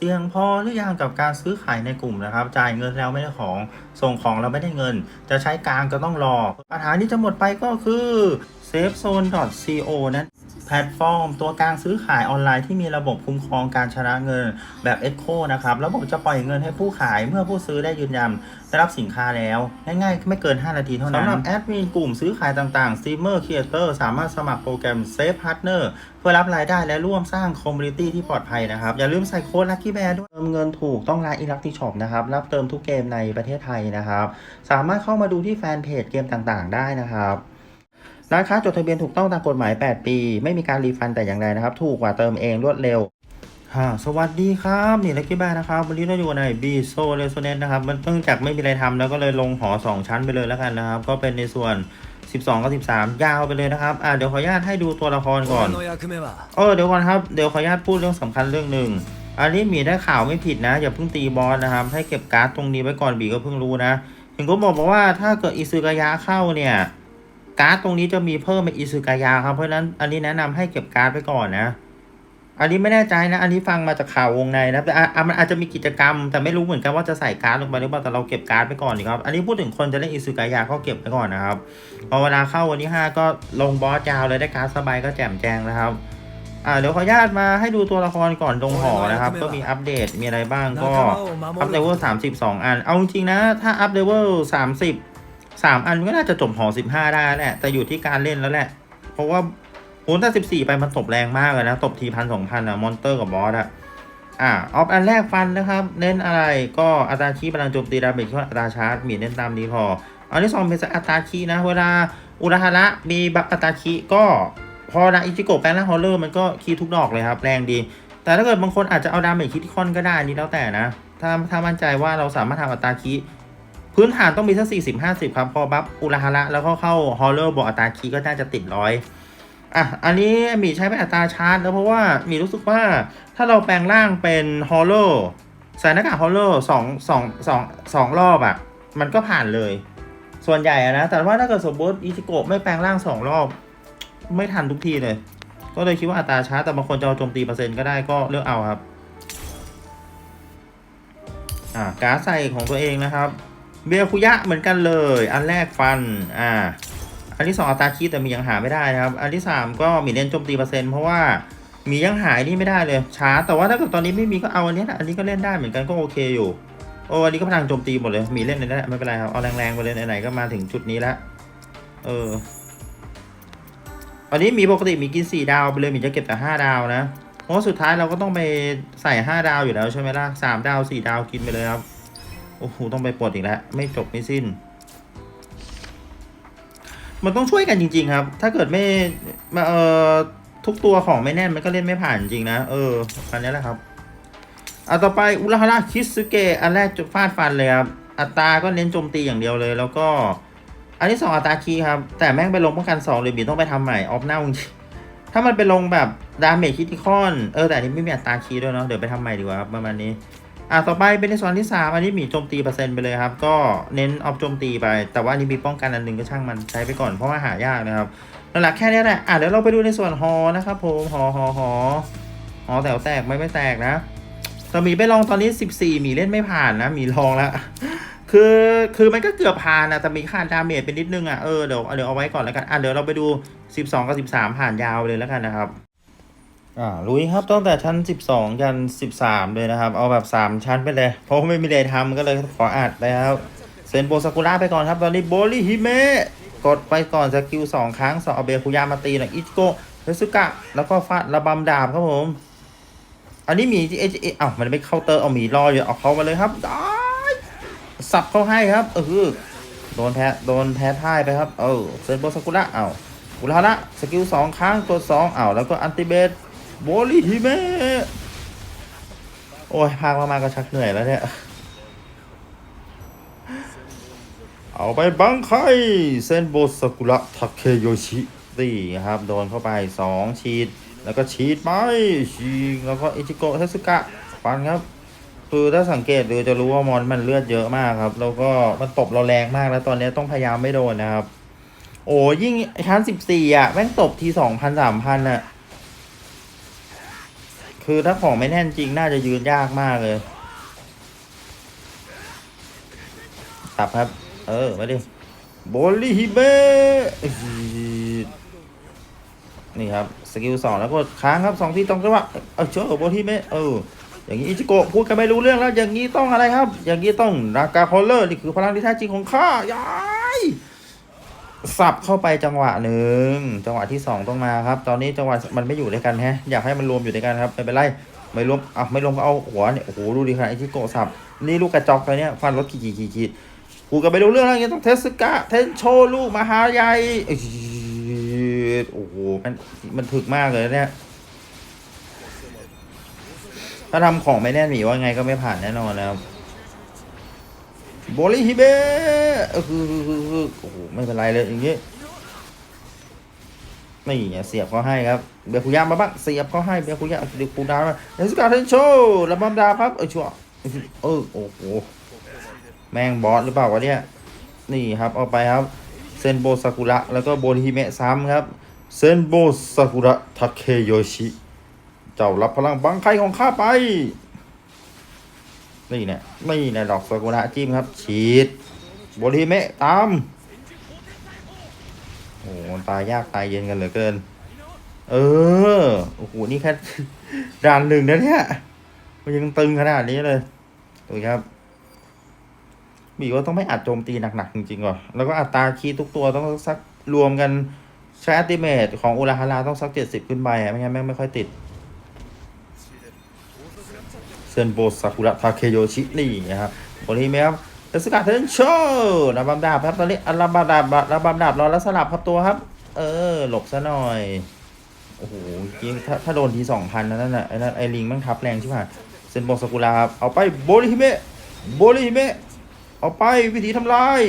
เสี่ยงพอหรือยังกับการซื้อขายในกลุ่มนะครับ จ่ายเงินแล้วไม่ได้ของ ส่งของเราไม่ได้เงิน จะใช้กลางก็ต้องรอ ปัญหาที่จะหมดไปก็คือ safezone.co นั้น แพลตฟอร์ม ตัวกลางซื้อขายออนไลน์ที่มีระบบคุ้มครองการชำระเงินแบบ Echo นะครับ ระบบจะปล่อยเงินให้ผู้ขายเมื่อผู้ซื้อได้ยืนยันได้รับสินค้าแล้ว ง่ายๆ ไม่เกิน 5 นาทีเท่านั้นสำหรับแอดมินกลุ่มซื้อขายต่างๆ Streamer Creator สามารถสมัครโปรแกรม Safe Partner เพื่อรับรายได้และร่วมสร้างคอมมูนิตี้ที่ปลอดภัยนะครับ อย่าลืมใส่โค้ด Lucky Bear ด้วยเติมเงินถูกต้องร้าน Electric Shop นะครับ รับเติมทุกเกมในประเทศไทยนะครับ สามารถเข้ามาดูที่แฟนเพจเกมต่างๆ ได้นะครับ ร้านค้าจดทะเบียนถูกต้องตามกฎหมาย 8 ปี ไม่มีการรีฟันแต่อย่างใดนะครับ ถูกกว่าเติมเองรวดเร็วค่ะสวัสดีครับ นี่ลักกี้บ้านนะครับ วันนี้เราอยู่ในบีโซเลโซเนตนะครับ มันเพิ่งจากไม่มีอะไรทำแล้วก็เลยลงหอ 2 ชั้นไปเลยแล้วกันนะครับ ก็เป็นในส่วน 12 กับ 13 ยาวไปเลยนะครับ อ่าเดี๋ยวขออนุญาตให้ดูตัวละครก่อนเออเดี๋ยวก่อนครับ เดี๋ยวขออนุญาตพูดเรื่องสำคัญเรื่องหนึ่งอันนี้มีได้ข่าวไม่ผิดนะ อย่าเพิ่งตีบอสนะครับ ให้เก็บการ์ดตรงนี้ไว้ก่อนบีก็เพิ่งรู้นะเห็ก็บอกว่าถ้าเกิดอิซึกายะเข้าเนี่ย การ์ดตรงนี้จะมีเพิ่มเป็นอิสุกายาครับ เพราะฉะนั้นอันนี้แนะนำให้เก็บการ์ดไปก่อนนะ อันนี้ไม่แน่ใจนะ อันนี้ฟังมาจากข่าววงในนะแต่อะมันอาจจะมีกิจกรรม แต่ไม่รู้เหมือนกันว่าจะใส่การ์ดลงไปหรือเปล่าแต่เราเก็บการ์ดไปก่อนดีครับ อันนี้พูดถึงคนจะเล่นอิสุกายาก็เก็บไปก่อนนะครับพอเวลาเข้าวันที่ 5 ก็ลงบอสยาวเลยได้การ์ดสบายก็แจ่มแจ้งนะครับอ่าเดี๋ยวขออนุญาตมาให้ดูตัวละครก่อนตรงหอนะครับ ก็มีอัปเดตมีอะไรบ้างก็อัพเลเวลสามสิบสองอัน เอาจริงนะ ถ้าอัปเลเวลสามสิบ สามอันก็น่าจะจบหอสิบห้าได้แหละ แต่อยู่ที่การเล่นแล้วแหละ เพราะว่าโอ้ถ้าสิบสี่ไปมันตบแรงมากเลยนะ ตบทีพันสองพันอะมอนเตอร์กับบอสอะอ่าออฟอันแรกฟันนะครับ เน้นอะไรก็อัตราคีพลังโจมตีดาเมจก็อัตราชาร์จมีเน้นตามนี้พอ อันที่สองเป็นอัตราคีนะ เวลาอุราฮาระมีบัฟอัตราคีก็พอนะอิจิโกะแปลงร่างฮอลเลอร์มันก็คีทุกดอกเลยครับแรงดี แต่ถ้าเกิดบางคนอาจจะเอาดาเมจคิดคอนก็ได้นนี้แล้วแต่นะ ถ้าถ้ามั่นใจว่าเราสามารถทำอัตราคี พื้นฐานต้องมีสักสี่สิบห้าสิบครับพอบัฟอุราฮาระแล้วก็เข้าฮอลเลอร์บอกอัตราคีก็น่าจะติดร้อยอะ อันนี้มีใช้เป็นอัตราชาร์จแล้วเพราะว่ามีรู้สึกว่าถ้าเราแปลงร่างเป็นฮอลเลอร์ใส่หน้ากากฮอลเลอร์สองสองสองสองรอบอะ่ะ มันก็ผ่านเลย ส่วนใหญ่นะ แต่ว่าถ้าเกิดสมมติอิจิโกะไม่แปลงร่างสองรอบ ไม่ทันทุกทีเลย ก็เลยคิดว่าอัตราช้าแต่บางคนจะเอาโจมตีเปอร์เซ็นต์ก็ได้ก็เลือกเอาครับ อ่าการดใส่ของตัวเองนะครับ เบียคุยะเหมือนกันเลย อันแรกฟัน อ่า อันที่สองอัตราคีแต่มียังหาไม่ได้นะครับ อันที่สามก็มีเล่นโจมตีเปอร์เซ็นต์เพราะว่ามียังหายนี่ไม่ได้เลยช้าแต่ว่าถ้าเกิดตอนนี้ไม่มีก็เอาอันนี้นะอันนี้ก็เล่นได้เหมือนกันก็โอเคอยู่โอ้อันนี้ก็พลังโจมตีหมดเลยมีเล่นเลยนะไม่เป็นไรครับเอาแรงๆไปเลยไหนๆก็มาถึงจุดนี้แล้วเอออันนี้มีปกติมีกินสี่ดาวไปเลยมีจะเก็บแต่ห้าดาวนะเพราะสุดท้ายเราก็ต้องไปใส่ห้าดาวอยู่แล้วใช่ไหมล่ะสามดาวสี่ดาวกินไปเลยครับ โอ้โหต้องไปปลดอีกแล้ว ไม่จบไม่สิ้น มันต้องช่วยกันจริง ๆ ครับ ถ้าเกิดไม่มาเอ่อทุกตัวของไม่แน่นมันก็เล่นไม่ผ่านจริงนะ เอออันนี้แหละครับอะต่อไปอุราฮาระคิสเกะอันแรกจฟาดฟันเลยครับ อัตราก็เน้นโจมตีอย่างเดียวเลย แล้วก็ อันที่สองอัตราคีครับ แต่แม่งไปลงป้องกันสองเลยบีต้องไปทำใหม่ออฟเน่าจริงถ้ามันไปลงแบบดาเมจคิติคอน เออแต่อันนี้ไม่มีอัตราคีด้วยเนาะ เดี๋ยวไปทำใหม่ดีกว่าครับประมาณนี้ อะต่อไปเป็นในส่วนที่สามอันนี้มีโจมตีเปอร์เซ็นต์ไปเลยครับ ก็เน้นออฟโจมตีไป แต่ว่าอันนี้มีป้องกันอันหนึ่งก็ช่างมันใช้ไปก่อนเพราะว่าหายากนะครับนั่นแหละแค่นี้แหละอะเดี๋ยวเราไปดูในส่วนฮอนะครับผมฮอฮอฮอฮอแถวแตกไม่ไม่แตกนะแต่หมีไปลองตอนนี้ 14หมีเล่นไม่ผ่านนะหมีลองแล้วคือคือมันก็เกือบผ่านนะแต่มีค่าดาเมจไปนิดนึงอะเออเดี๋ยวเดี๋ยวเอาไว้ก่อนแล้วกันอะเดี๋ยวเราไปดู 12 กับ 13 ผ่านยาวเลยแล้วกันนะครับ อ่าลุยครับตั้งแต่ชั้น 12 ยัน 13 เลยนะครับ เอาแบบ 3 ชั้นไปเลย เพราะว่าไม่มีอะไรทำก็เลยขออัดแล้วเซนโบซากุระไปก่อนครับตอนนี้โบลิฮิเมะกดไปก่อนสกิล 2 ครั้งสองเอาเบคุยามาตีหน่อยอิจิโกะเทสุกะ แล้วก็ฟาดระบำดาบครับผม อันนี้หมีเอเออ้ามันไม่เคาเตอร์เอาหมีรออยู่เอาเขามาเลยครับสับเขาให้ครับเออโดนแพ้โดนแพ้พ่ายไปครับ เออเซนโบซากุระเอาอุลาระสกิลสองครั้งตัวสองเอาแล้วก็อันติเบต โบลิฮิเมะโอ้ยพากมากๆก็ชักเหนื่อยแล้วเนี่ย เอาไปบังไคเซนโบสกุระทาเคโยชิตีครับ โดนเข้าไป2ฉีด แล้วก็ฉีดไปฉีดแล้วก็อิจิโกะเทสึกะฟันครับ คือถ้าสังเกตดูจะรู้ว่ามอนมันเลือดเยอะมากครับ แล้วก็มันตบเราแรงมากแล้วตอนนี้ต้องพยายามไม่โดนนะครับ โอ้ยิ่งชั้น14อะ แม่งตบที2,000 3,000อะ คือถ้าของไม่แน่นจริงน่าจะยืนยากมากเลยตับครับ เออมาดิโบลิฮิเบนี่ครับ สกิลสองแล้วก็ค้างครับสองที่ตรงจังหวะเออเชื่อโบลิฮิเบเอออย่างนี้อิจิโกะพูดกันไม่รู้เรื่องแล้ว อย่างนี้ต้องอะไรครับ อย่างนี้ต้องนากาคอลเลอร์นี่คือพลังที่แท้จริงของข้ายาย สับเข้าไปจังหวะหนึ่งจังหวะที่สองต้องมาครับ ตอนนี้จังหวะมันไม่อยู่ด้วยกันแฮะอยากให้มันรวมอยู่ด้วยกันครับไม่เป็นไรไม่รวมอะไม่รวมก็เอาหัวเนี่ยโอ้โหดูดิครับอิจิโกสับนี่ลูกกระจอกตัวเนี้ยฟันรถขีดขีดขีดขีดกูก็ไม่รู้เรื่องแล้วอย่างนี้ต้องเทสกะเทนโชลูกมหาใหญ่โอ้โหมันมันถึกมากเลยเนี่ยถ้าทำของไม่แน่นหมีว่าไงก็ไม่ผ่านแน่นอนนะครับ โบลิฮิเบะโอ้โหไม่เป็นไรเลยอย่างงี้นี่เสียบเขาให้ครับเบียคุยามาบ้างเสียบเขาให้เบียคุยาเดี๋ยวปูดาวเดสกาเทนโชระบำดาวครับเออชัวเออโอ้โหแมงบอสหรือเปล่าวะเนี่ยนี่ครับเอาไปครับเซนโบซากุระแล้วก็โบลิฮิเมะซ้ำครับเซนโบซากุระทาเคโยชิ เจ้ารับพลังบังไคของข้าไป นี่เนี่ยนี่เนี่ยดอกซากุระจิ้มครับ ฉีดโบริเมะตามโอ้โหตายยากตายเย็นกันเหลือเกิน เออโอ้โหนี่แค่ด่านหนึ่งนะเนี่ยมันยังตึงขนาดนี้เลยดูครับบีว่าต้องไม่อัดโจมตีหนักๆจริงๆก่อนแล้วก็อัตราคีทุกตัวต้องสักรวมกันใช้อัติเมตของอุราฮาราต้องสักเจ็ดสิบขึ้นไปไม่งั้นแม่งไม่ค่อยติด เซนโบซากุระทาเคโยชินี่นะครับคนนี้ไหมครับเอสกาเทนโชระบำดาบครับตอนนี้อันระบำดาบระบำดาบรอแล้วสลับครับตัวครับ เออ หลบซะหน่อย โอ้โหจริงถ้าถ้าโดนทีสองพันนั่นน่ะไอ้นั่นไอ้ลิงมันทับแรงใช่ไหมเซนโบซากุระครับ เอาไปโบริฮิเมะโบริฮิเมะเอาไปวิธีทำลาย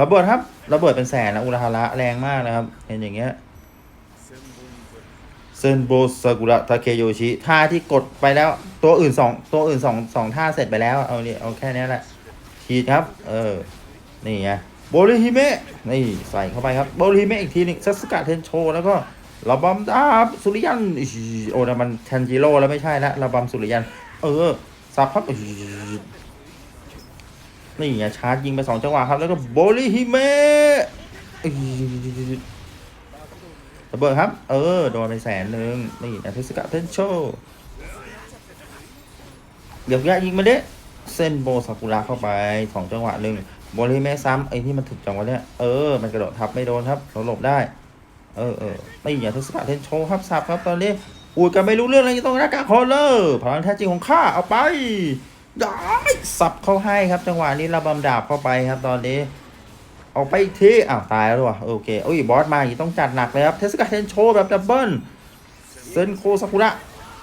ระเบิดครับระเบิดเป็นแสนนะอุราฮาระแรงมากนะครับเห็นอย่างเงี้ย ซนโบซากุระทาเคโยชิท่าที่กดไปแล้วตัวอื่นสองตัวอื่นสองสองท่าเสร็จไปแล้ว เอาเนี่ยเอาแค่นี้แหละฉีดครับ เออ นี่ไงโบริฮิเมะนี่ใส่เข้าไปครับโบริฮิเมะอีกทีหนึงซัสกะเทนโชแล้วก็ระบำดาบสุริยันอิชิโอ้แต่มันทันจิโร่แล้วไม่ใช่ละระบำสุริยัน เออสับครับนี่ไงชาร์จยิงไปสองจังหวะครับ แล้วก็โบริฮิเมะ ระเบิดครับ เออ โดนไปแสนหนึ่งนี่นะเทสกะเทนโชเดี๋ยวยะยิงมาเด้เส้นโบซากุระเข้าไปสองจังหวะหนึ่งบริเมะซ้ำไอ้ที่มันถึกจังหวะเนี้ยเออ มันกระโดดทับไม่โดนครับเราหลบได้ เออเออไม่อย่าเทสกะเทนโชครับสับครับตอนนี้พูดกันไม่รู้เรื่องอะไรต้องนักกาคอลเลอร์พลังแท้จริงของข้าเอาไปได้สับเข้าให้ครับจังหวะนี้ระบำดาบเข้าไปครับตอนนี้ ออกไปอีกทีอ้าวตายแล้วว่ะโอเคโอ้ยบอสมาอย่างนี้ต้องจัดหนักเลยครับเทสกาเทนโชแบบดับเบิลเซนโคซากุระ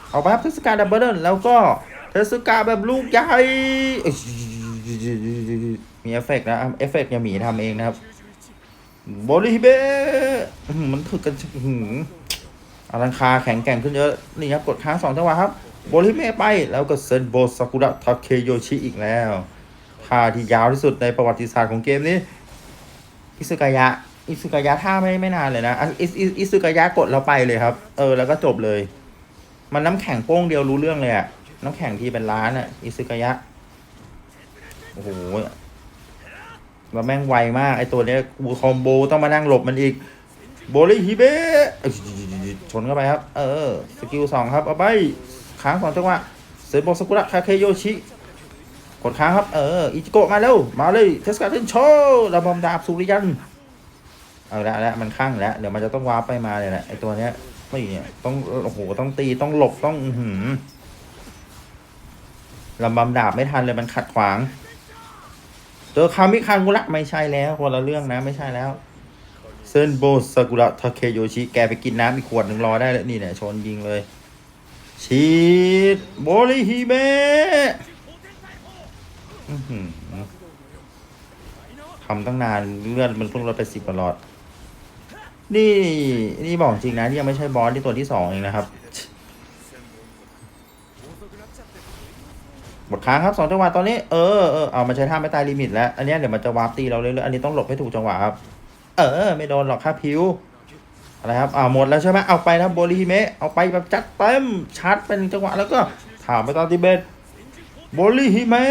เอาไปครับเทสกาดับเบิลแล้วก็เทสกาแบบลูกใหญ่มีเอฟเฟกต์นะเอฟเฟกต์ยาหมีทำเองนะครับโบลิเบมันถึกกันอื้อหืออลังคาแข็งแกร่งขึ้นเยอะ นี่ครับ กดค้างสองจังหวะครับ โบลิเมไป แล้วก็เซนโบซากุระทาเคโยชิอีกแล้วท่าที่ยาวที่สุดในประวัติศาสตร์ของเกมนี้ อิสุกายะอิสุกายะท่าไม่ไม่นานเลยนะอิอิอิสุกายะกดเราไปเลยครับ เออแล้วก็จบเลย มันน้ำแข็งโป้งเดียวรู้เรื่องเลยอะน้ำแข็งทีเป็นล้านอะอิสุกายะโอ้โหแล้วแม่งไวมากไอตัวเนี้ยบูคอมโบต้องมานั่งหลบมันอีกโบลิฮิเบะชนเข้าไปครับ เออ สกิลสองครับ เอาไปค้างสองจังหวะเซโบสกุระคาเคโยชิ กดค้างครับ เออ อิจิโกะมาเร็ว มาเลย เทสกาเทนโชระบำดาบสุริยัน เอาละล้วมันข้างแล้ว เดี๋ยวมันจะต้องวาร์ปไปมาเลยแหละไอตัวเนี้ยไม่เนี่ย ต้อง โอ้โห ต้องตี ต้องหลบ ต้อง อื้อหือลำบำดาบไม่ทันเลย มันขัดขวาง เจอคามิคังกุระไม่ใช่แล้วคนละเรื่องนะ ไม่ใช่แล้ว เซนโบซากุระทาเคโยชิ แกไปกินน้ำอีกขวดหนึ่งรอได้เลยนี่เนี่ยชนยิงเลยชีดโบริฮิเมะ ทำตั้งนานเลือดมันเพิ่งลดไปสิบกว่าหลอด นี่นี่บอกจริงนะนี่ยังไม่ใช่บอสที่ตัวที่สองเองนะครับหมดค้างครับสองจังหวะตอนนี้เออเออเอามาใช้ท่าไม่ตายลิมิตแล้ว อันนี้เดี๋ยวมันจะวาร์ปตีเราเรื่อยๆอันนี้ต้องหลบให้ถูกจังหวะครับ เออ ไม่โดนหรอกค่าพิวอะไรครับอ่าหมดแล้วใช่ไหมเอาไปนะโบริฮิเมะเอาไปแบบจัดเต็มชาร์จเป็นจังหวะแล้วก็ถามไปตอนติเบตโบริฮิเมะ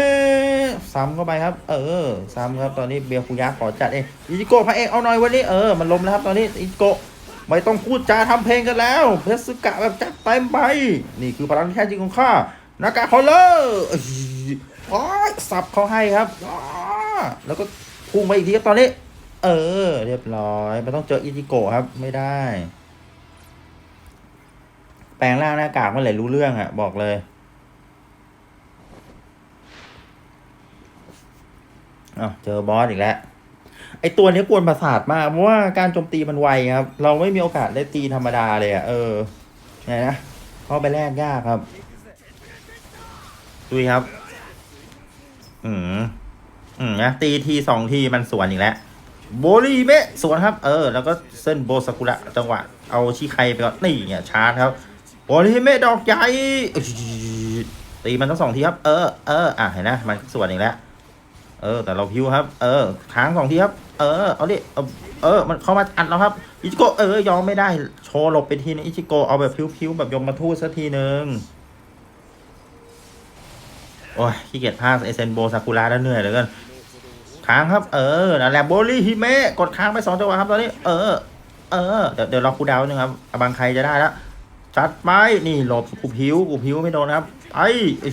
ซ้ำเข้าไปครับ เออ ซ้ำครับตอนนี้เบียร์คุยะขอจัดเองอิจิโกะพระเอกเอาหน่อยวันนี้เออมันล้มแล้วครับตอนนี้อิจิโกะไม่ต้องพูดจาทำเพลงกันแล้ว เพชรสึกะแบบจัดเต็มไป นี่คือพลังแท้จริงของข้านากาคอลเลอร์อ้ยโอ้ยสับเขาให้ครับแล้วก็พุ่งไปอีกทีครับตอนนี้ เออ เรียบร้อยมันต้องเจออิจิโกะครับไม่ได้ แปลงร่างหน้ากากเมื่อไหร่รู้เรื่องอะบอกเลย อ้าวเจอบอสอีกแล้ว ไอตัวนี้กวนประสาทมาก เพราะว่าการโจมตีมันไวครับ เราไม่มีโอกาสได้ตีธรรมดาเลยอะเออไงนะเข้าไปแลกยากครับดุยครับ อืมอืมนะตีทีสองทีมันสวนอีกแล้วโบลีเมะสวนครับ เออ แล้วก็เส้นโบซากุระจังหวะ เอาชิไคไปก่อนนี่เนี่ยชาร์จครับโบลีเมะดอกใหญ่ตีมันทั้งสองทีครับ เออเอออะเห็นนะมันสวนอีกแล้ว เออ แต่เราพิวครับ เออค้างสองทีครับ เออ เอาดิเอาเออ มันเข้ามาอัดเราครับ อิชิโกเออ ยอมไม่ได้ โชว์หลบไปทีนึงอิชิโกเอาแบบพิวๆแบบยมมาทูตสักทีนึง โอ้ย ขี้เกียจพากย์ไอเซนโบซากุระแล้วเหนื่อยเหลือเกินค้างครับ เออนั่นแหละโบลีฮิเมะ กดค้างไปสองจังหวะครับตอนนี้ เออ เออ เดี๋ยวเดี๋ยวรอคูดาวน์นึงครับบางใครจะได้แล้วจัดไป นี่หลบกูพิวกูพิวไม่โดนครับ ไอ้ไอ้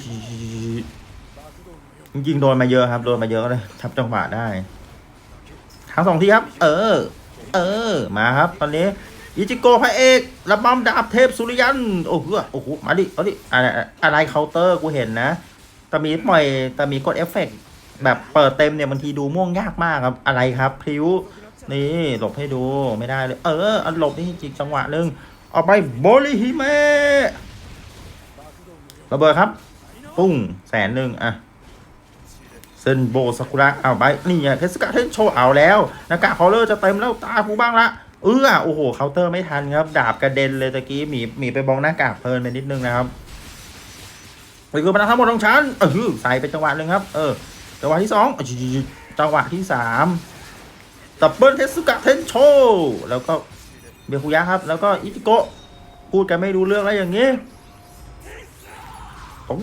จริงๆโดนมาเยอะครับ โดนมาเยอะก็เลยทับจังหวะได้ทั้งสองทีครับ เออ เออ มาครับ ตอนนี้อิจิโกะพระเอกระบำดาบเทพสุริยัน โอ้โหโอ้โห มาดิเอาดิ อะไรอะไรเคาน์เตอร์กูเห็นนะ แต่มีปล่อยแต่มีกดเอฟเฟกต์แบบเปิดเต็มเนี่ยบางทีดูม่วงยากมากครับ อะไรครับพริ้ว นี่หลบให้ดูไม่ได้เลย เอออันหลบนี่จริงจังหวะหนึ่งออกไปโบลิฮิเมะระเบิดครับ ปุ้งแสนหนึ่งอะ เซนโบซากุระเอาไปนี่ไงเทสกาเทนโชเอาแล้วหนากากคอลเลอร์จะเต็มแล้วตากูบ้างละเออโอ้โหเคาน์เตอร์ไม่ทันครับ ดาบกระเด็นเลยตะกี้หมีหมีไปบองหน้ากากเพลินไปนิดนึงนะครับนี่คือพลังทั้งหมดของฉันเออใส่เป็นจังหวะหนึ่งครับ เออจังหวะที่สองจังหวะที่สามดับเบิลเทสุกะเทนโชแล้วก็เบียคุยะครับ แล้วก็อิจิโกะพูดกันไม่รู้เรื่องแล้วอย่างงี้ปุ้ม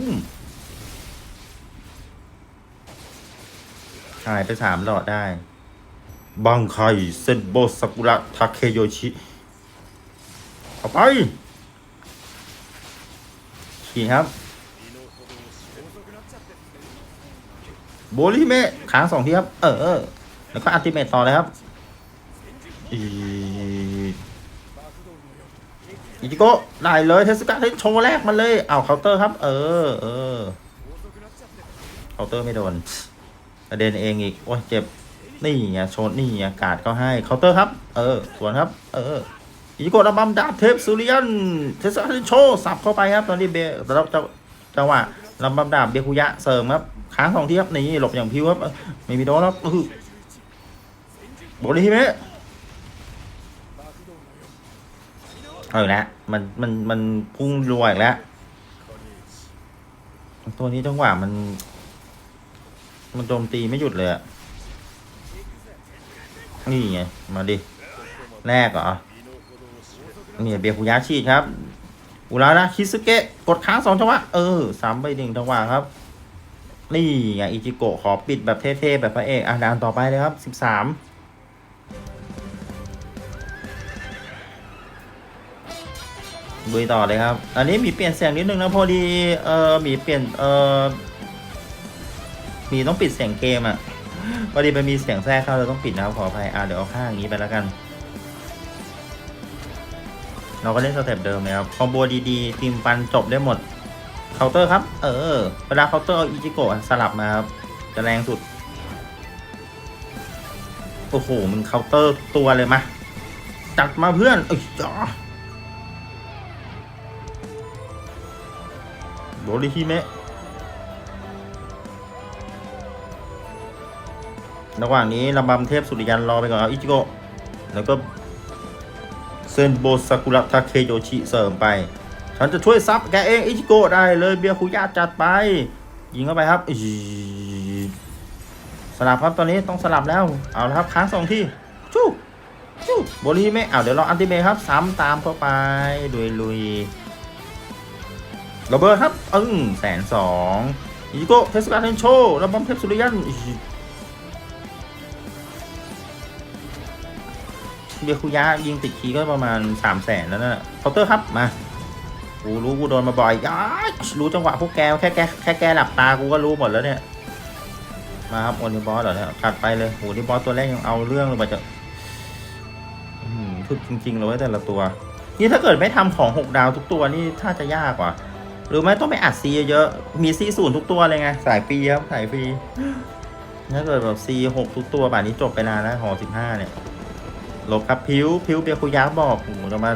หายไปสามหลอดได้ บังไคเซนโบซากุระทาเคโยชิเอาไปขี่ครับโบลิเมะค้างสองทีครับ เออ แล้วก็อัลติเมตต่อเลยครับอีอิจิโกะได้เลยเทสกาเทสโชว์แรกมันเลย เอาเคาน์เตอร์ครับ เออ เออเคาน์เตอร์ไม่โดน กระเด็นเองอีก โอ้ยเจ็บ นี่ไงโชนนี่ไงกาดก็ให้เคาน์เตอร์ครับ เออ สวนครับ เอออิจิโกะระบำดาบเทพสุริยันเทสกาโชสับเข้าไปครับ ตอนนี้เบแล้วจะจังหวะระบำดาบเบคุยะเสริมครับค้างสองทีครับนี่หลบอย่างพิวครับไม่มีโดนแล้วโบลิฮิเมะเอาอีกแล้วมันมันมันพุ่งรวอีกแล้วตัวนี้จังหวะมัน มันโจมตีไม่หยุดเลยอะนี่ไง มาดิ แรกเหรอนี่เบียคุยาชีครับ อุรานะคิสเกะ กดค้างสองจังหวะ เออสามไปหนึ่งจังหวะครับ นี่ไงอิจิโกะขอปิดแบบเท่ๆ แบบพระเอก อะดานต่อไปเลยครับสิบสามลุยต่อเลยครับ อันนี้มีเปลี่ยนเสียงนิดนึงนะพอดี เออมีเปลี่ยน เออีต้องปิดเสียงเกมอะพอดีมันมีเสียงแทรกเข้าเราต้องปิดนะครับขออภัยอะเดี๋ยวเอาข้างอย่างนี้ไปแล้วกัน เราก็เล่นสเต็ปเดิมเลยครับคอมโบดีๆทีมฟันจบได้หมดเคาน์เตอร์ครับ เออ เวลาเคาน์เตอร์เอาอิจิโกะสลับมาครับจะแรงสุด โอ้โหมึงเคาน์เตอร์ตัวเลยมาจัดมาเพื่อนอ้ยจ้าโดริฮิเมะ ระหว่างนี้ระบำเทพสุริยันรอไปก่อนครับอิจิโกะแล้วก็เซนโบซากุระทาเคโยชิเสริมไป ฉันจะช่วยซับแกเองอิจิโกะได้เลยเบียคุยาจัดไป ยิงเข้าไปครับสลับครับตอนนี้ต้องสลับแล้ว เอาละครับค้างสองที่จู้จุ๊บโบลีไม่เอาเดี๋ยวลองอันติเมครับซ้ำตามเข้าไปลุยลุยระเบิดครับ อึ้งแสนสองอิจิโกะเทสกาเทนโชระบำเทพสุริยัน เบียคุยะยิงติดคีย์ก็ประมาณสามแสนแล้วนะเคาน์เตอร์ครับมากูรู้กูโดนมาบ่อยยรู้จังหวะพวกแกแค่แกแค่แกหลับตากูก็รู้หมดแล้วเนี่ย มาครับโอนิบอสเหรอเนี่ยขัดไปเลยโหนี่บอสตัวแรกยังเอาเรื่องเลยมาจะอื้อหือถึกจริงๆเลยแต่ละตัว นี่ถ้าเกิดไม่ทำของหกดาวทุกตัวนี่ถ้าจะยากกว่า หรือไม่ต้องไปอัดซีเยอะๆมีซีศูนย์ทุกตัวเลยไงสายฟรีครับสายฟรีถ้าเกิดแบบซีหกทุกตัวป่านนี้จบไปนานแล้วหอสิบห้าเนี่ย หลบครับพิวพิวเบียคุยาบอกโอ้โหจะมา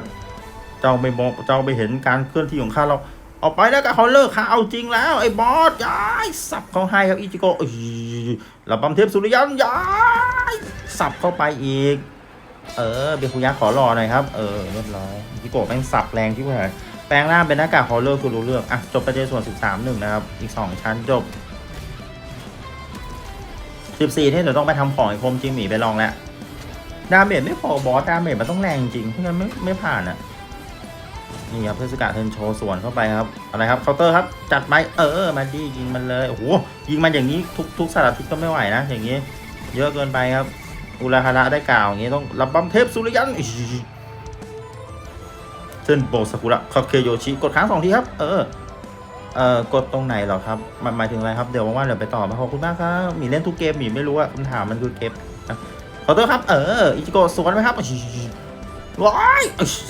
เจ้าไปมองเจ้าไปเห็นการเคลื่อนที่ของข้าเราออกไปแล้วก็เขาเลิกข้าเอาจริงแล้วไอ้บอสย้ายสับเขาให้ครับอิจิโกะอื้อระบำเทพสุริยันย้ายสับเข้าไปอีก เออเบียคุยาขอรอหน่อยครับ เออเรียบร้อยอิจิโกะแม่งสับแรงที่ว่าแปลงร่างเป็นหน้ากากฮอลเลอร์คือรู้เรื่อง อะ จบไปในส่วน 13หนึ่งนะครับ อีก 2 ชั้นจบ 14ที่เดี๋ยวต้องไปทำของไอ้คมจิมหมีไปลองแล้ว ดาเมจไม่พอบอสดาเมจมันต้องแรงจริงไม่งั้นไม่ไม่ผ่านอะนี่ครับเทศกาลเทนโชว์สวนเข้าไปครับอะไรครับเคาน์เตอร์ครับจัดไปเออมาดียิงมันเลยโอ้โหยิงมันอย่างนี้ทุกทุกสารทิศก็ไม่ไหวนะอย่างนี้ เยอะเกินไปครับอุราฮาระได้กล่าวอย่างนี้ต้องรับบำเทพสุริยันเส้นโบสกุระคาเคโยชิกดค้างสองทีครับ เออเอ่อกดตรงไหนเหรอครับมันหมายถึงอะไรครับเดี๋ยวว่างๆเดี๋ยวไปต่อมาขอบคุณมากครับมีเล่นทุกเกมมีไม่รู้อะคำถามมันคือเกม ขอโทษครับ เออ อิจิโกะสวนไหมครับว้าย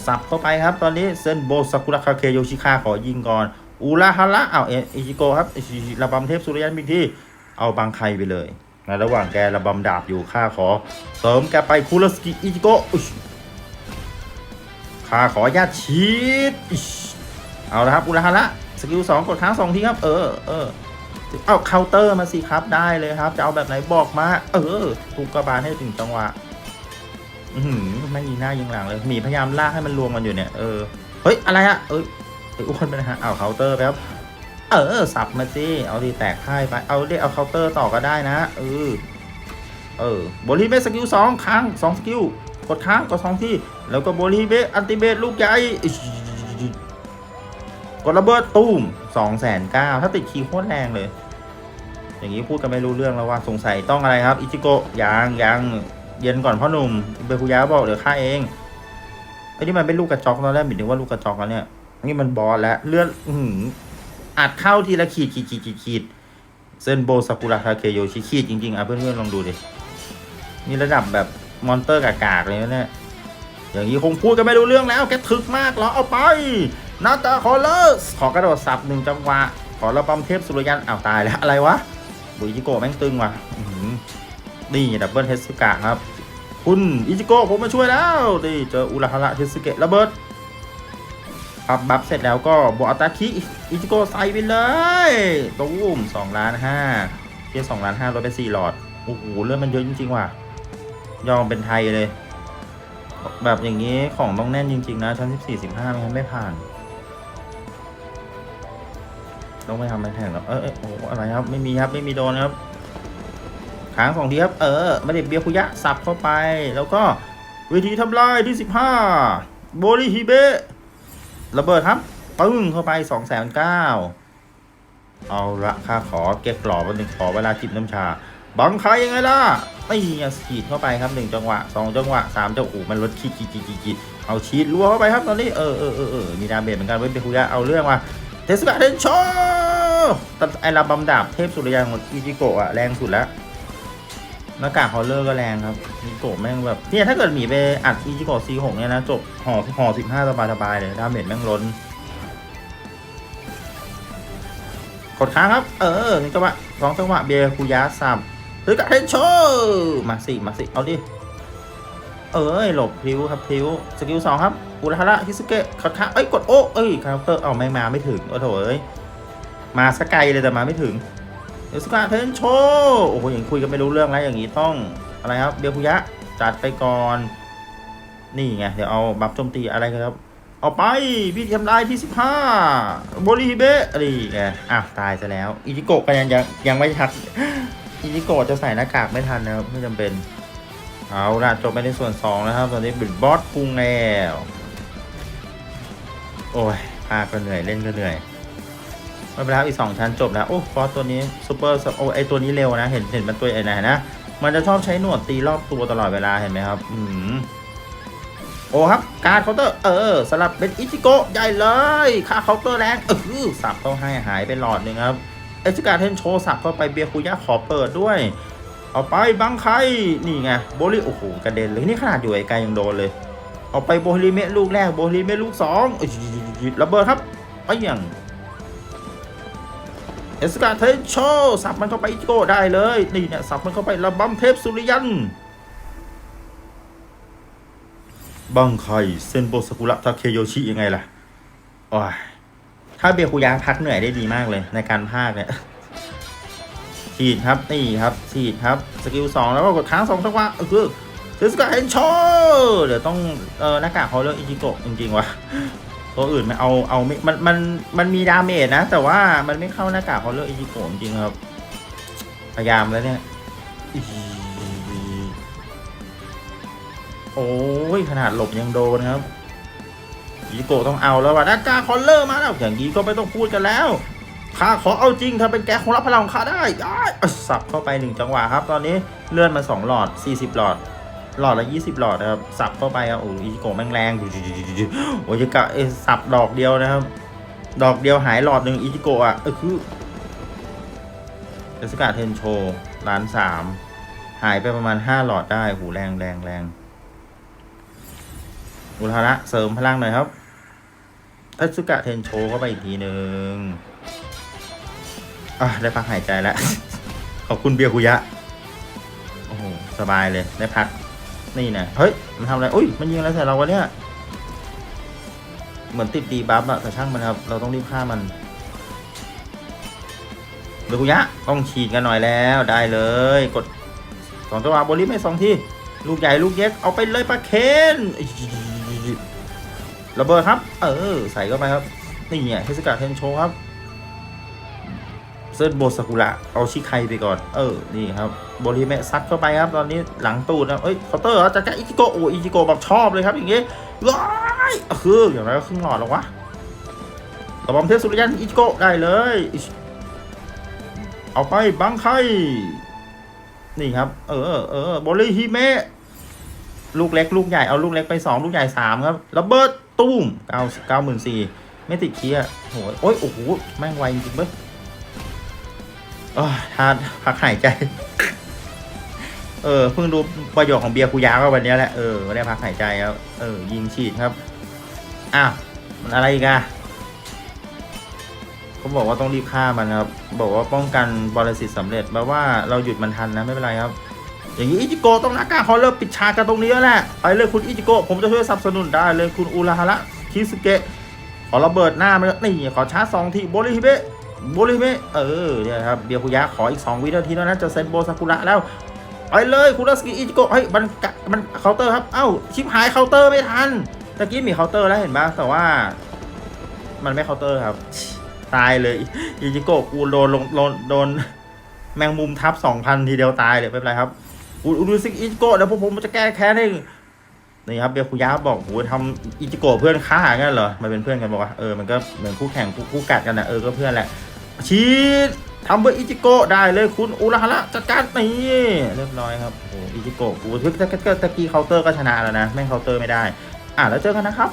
สับเข้าไปครับ ตอนนี้เส้นโบสกุระคาเคโยชิคาขอยิงก่อน อุราฮาระเอาเออิจิโกะครับระบำเทพสุริยันบิกที่เอาบางใครไปเลยในระหว่างแกระบำดาบอยู่ข้าขอ เสริมแกไปคุรสกิอิจิโกะข้าขอญาติชีดเอาละครับอุราฮาระสกิลสองกดค้างสองทีครับ เออเออ เอาเคาน์เตอร์มาสิครับได้เลยครับ จะเอาแบบไหนบอกมา เออถูกกระบาลให้ถึงจังหวะอือหือไม่ยิงหน้ายิงหลังเลยหมีพยายามลากให้มันรวมกันอยู่เนี่ยเออเฮ้ยอะไรอะเอ้ยไอ้อ้วนไปนะฮะเอาเคาน์เตอร์ไปครับเออสับมาสิเอาดีแตกพ่ายไปเอาดิเอาเคาน์เตอร์ต่อก็ได้นะเออเออโบลีเบสสกิลสองครั้งสองสกิลกดค้างกดสองที่ แล้วก็โบลีเบสอันติเบสลูกใหญ่ กดระเบิดตูมสองแสนเก้าถ้าติดคีย์โคตรแรงเลย อย่างนี้พูดกันไม่รู้เรื่องแล้วว่าสงสัยต้องอะไรครับ อิจิโกะยังยังเย็นก่อนพ่อหนุ่มเบคุยะบอกเดี๋ยวฆ่าเองไอ้นี่มันเป็นลูกกระจอกตอนแรกบิดนึกว่าลูกกระจอกแล้วเนี่ยนี่มันบอสแล้วเลือดอืออัดเข้าทีละขีดขีดขีดขีดขีดเส้นโบซากุระคาเคโยชิขีดจริงๆอะเพื่อนๆลองดูดินี่ระดับแบบมอนเตอร์กากๆเลยนะเนี่ยอย่างนี้คงพูดกันไม่รู้เรื่องแล้วแกถึกมากเหรอเอาไป นาตาคอเลอร์ขอกระโดดสับหนึ่งจังหวะ ขอระบำเทพสุริยันอ้าวตายแล้วอะไรวะ บุยจิโกะแม่งตึงว่ะอื้อหือนี่ดับเบิลเทสุกะครับ คุณอิจิโกะผมมาช่วยแล้วนี่เจออุราฮาระเทสุเกะระเบิดปับบัฟเสร็จแล้วก็บออัตาคิอิจิโกะใส่ไปเลยตูมสองล้านห้าเพียสองล้านห้าลดไปสี่หลอด โอ้โหเลือดมันเยอะจริง ๆ ว่ะ ยอมเป็นไทยเลย แบบอย่างนี้ของต้องแน่นจริง ๆ นะชั้นสิบสี่สิบห้าไม่งั้นไม่ผ่าน ต้องไปทำไปแข่งครับเออเอยโอ้โหอะไรครับ ไม่มีครับไม่มีโดนครับค้างสองทีครับ เออมาเด็กเบียคุยะสับเข้าไป แล้วก็วิธีทำลายที่สิบห้าโบริฮิเบะระเบิดครับปึ้งเข้าไปสองแสนเก้าเอาละค่าขอเก็บกรอบวันหนึ่งขอเวลาจิบน้ำชา บังใครยังไงล่ะนี่ขีดเข้าไปครับหนึ่งจังหวะสองจังหวะสามจังหวะมันลดขีดขีดขีดขีดขีเอาชีดรัวเข้าไปครับตอนนี้เออเออเออเออมีดาเมจเหมือนกันเว้ยเบียคุยะเอาเรื่องมา ทสกาเดนโชแต่ไอระบำดาบเทพสุริยันของอิจิโกะอะแรงสุดแล้วหน้ากากฮอลเลอร์ก็แรงครับอิจิโกะแม่งแบบเนี่ยถ้าเกิดหมีไปอัดอิจิโกะซีหกเนี่ยนะจบห่อห่อสิบห้าสบายสบายเลยดาเมจแม่งล้นกดค้างครับ เออนี่จังหวะสองจังหวะเบียร์คุยะสับเทสกาเดนโชมาสิมาสิเอาดิ เอ้ยหลบพลิ้วครับพลิ้วสกิลสองครับอุราฮาระฮิสุเกะคาคาเอ้ยกดโอ้เอ้ยคาร์เตอร์เอาไม่มาไม่ถึงโอ้โถเอ้ยมาสกไกลเลยแต่มาไม่ถึงเดสุกาเทนโชโอ้โหอย่างคุยกันไม่รู้เรื่องแล้วอย่างนี้ต้องอะไรครับเบียคุยะจัดไปก่อน นี่ไงเดี๋ยวเอาบัฟโจมตีอะไรครับเอาไปพี่ทำลายที่สิบห้าโบริฮิเบะอะไรไงอะตายซะแล้วอิจิโกะก็ยังยังยังไม่ทักอิจิโกะจะใส่หน้ากากไม่ทันนะครับไม่จำเป็น เอาละจบไปในส่วนสองนะครับ ตอนนี้บิดบอสพุงแล้ว โอ้ยพาก็เหนื่อยเล่นก็เหนื่อยไม่เป็นไรอีกสองชั้นจบแล้ว โอ้บอสตัวนี้ซูเปอร์โอ้ไอตัวนี้เร็วนะ เห็นเห็นมันตัวไอ้ไหนนะ มันจะชอบใช้หนวดตีรอบตัวตลอดเวลาเห็นไหมครับ อืมโอ้ครับ การเคาน์เตอร์ เออสลับเป็นอิจิโกะใหญ่เลยค่าเคาน์เตอร์แรงเออสับต้องให้หายไปหลอดหนึ่งครับ เอสการเทนโชว์สับเข้าไปเบียคุย่าขอเปิดด้วย เอาไปบังไคนี่ไงโบลิโอ้โหกระเด็นเลยนี่ขนาดอยู่ไกลยังโดนเลยเอาไปโบลิเมะลูกแรกโบลิเมะลูกสองระเบิดครับไปอย่างเอสกาเทนโชสับมันเข้าไปอิจิโกได้เลยนี่เนี่ยสับมันเข้าไประบำเทพสุริยันบังไคเซนโบสกุระทาเคโยชิยังไงล่ะโอ้ยถ้าเบียคุยาพักเหนื่อยได้ดีมากเลยในการพากย์เนี่ย ฉีดครับนี่ครับฉีดครับสกิลสองแล้วก็กดค้างสองจังหวะเออคือเซสกาเฮนโชเดี๋ยวต้องเออหน้ากากเขาเลือกอิจิโกะจริงๆว่ะตัวอื่นไม่เอาเอาไม่มันมันมันมีดาเมจนะ แต่ว่ามันไม่เข้าหน้ากากเขาเลือกอิจิโกะจริงๆครับ พยายามแล้วเนี่ยอีโอ้ยขนาดหลบยังโดนครับอิจิโกะต้องเอาแล้วว่ะหน้ากากคอลเลอร์มาแล้วอย่างนี้ก็ไม่ต้องพูดกันแล้ว ข้าขอเอาจริงเธอเป็นแกคงรับพลังของข้าได้อ้สับเข้าไปหนึ่งจังหวะครับ ตอนนี้เลื่อนมาสองหลอด40หลอด หลอดละ20หลอดนะครับ สับเข้าไปครับโอ้ยโกะแม่งแรงโอ้ยจะกะเอสับดอกเดียวนะครับ ดอกเดียวหายหลอดหนึ่งอีจิโกะอะเออคือเอสกาเทนโชล้านสามหายไปประมาณ5หลอดได้หูแรงแรงแรงอุทาระเสริมพลังหน่อยครับเอสกาเทนโชเข้าไปอีกทีหนึ่ง อะได้พักหายใจแล้ว ขอบคุณเบียร์คุยะ โอ้โห สบายเลย ได้พัก นี่นะเฮ้ย มันทำอะไร อุ้ย มันยิงอะไรใส่เราวะเนี่ย เหมือนติดดีบัฟอะแต่ช่างมันครับ เราต้องรีบฆ่ามันเบียร์คุยะ ต้องฉีดกันหน่อยแล้ว ได้เลย กดสองตัวโบลิไม่สองทีลูกใหญ่ลูกเย็กเอาไปเลยปลาเคนระเบิดครับ เออ ใส่เข้าไปครับ นี่เนี่ยเทศกาลเทนโชครับ เซิร์ชโบสกุระเอาชิไคไปก่อน เออ นี่ครับโบริเมะซัดเข้าไปครับ ตอนนี้หลังตูดนะเอ้ยเคาน์เตอร์เหรอจัดการอิจิโกะโอ้อิจิโกะแบบชอบเลยครับ อย่างเงี้ยว้ายคืออย่างไรก็ครึ่งหลอดแล้ววะกระบอมเทพสุริยันอิจิโกะได้เลย เอาไปบังไคนี่ครับ เออเออโบริฮิเมะลูกเล็กลูกใหญ่เอาลูกเล็กไปสองลูกใหญ่สามครับระเบิดตุ้มเก้าเก้าหมื่นสี่ไม่ติดเคียร์โอ้ยโอ้ยโอ้โหแม่งไวจริงเว้ย ออทาพักหายใจ เออ เพิ่งดูประโยชน์ของเบียร์คุยาก็วันนี้แหละ เออไม่ได้พักหายใจครับ เออ ยิงฉีดครับ อ้าว มันอะไรอีกอะเขาบอกว่าต้องรีบฆ่ามันครับ บอกว่าป้องกันบอลสิตสำเร็จแปลว่าเราหยุดมันทันนะไม่เป็นไรครับ อย่างนี้อิจิโกะต้องนักการเขาเริ่มปิดฉากกันตรงนี้แล้วแหละไปเลยคุณอิจิโกะผมจะช่วยสนับสนุนได้เลยคุณอุราฮาระคิสุเกะขอระเบิดหน้ามันนี่ขอชาร์จสองทีโบริฮิเบะ บลิเมะเออเนี่ยครับเบียคุยะขออีก 2 วินาทีเท่านั้นจะเซนโบซากุระแล้วไปเลยคุราสกิอิจิโกะเฮ้ยมันกะมันเคาน์เตอร์ครับ เอ้าชิปหายเคาน์เตอร์ไม่ทันตะกี้มีเคาน์เตอร์แล้วเห็นปะแต่ว่า มันไม่เคาน์เตอร์ครับ ตายเลยอิจิโกะกูโดนลงโดนโดนแมงมุมทับ2,000ทีเดียวตายเลยไม่เป็นไรครับอุอุรุสิอิจิโกะเดี๋ยวพวกผมจะแก้แค้นให้นี่ครับเบียคุยะบอกโหทำอิจิโกะเพื่อนฆ่ากันเหรอมันเป็นเพื่อนกันบอกว่าเออมันก็เหมือนคู่แข่งคู่คู่กัดกันนะเออก็เพื่อนแหละ ชีดทำเบอร์อิจิโกะได้เลยคุณอุระฮาระจัดการนี่เรียบร้อยครับโอ้อิจิโกะกูทึกตะกี้เคาน์เตอร์ก็ชนะแล้วนะแม่งเคาน์เตอร์ไม่ได้ อะแล้วเจอกันนะครับ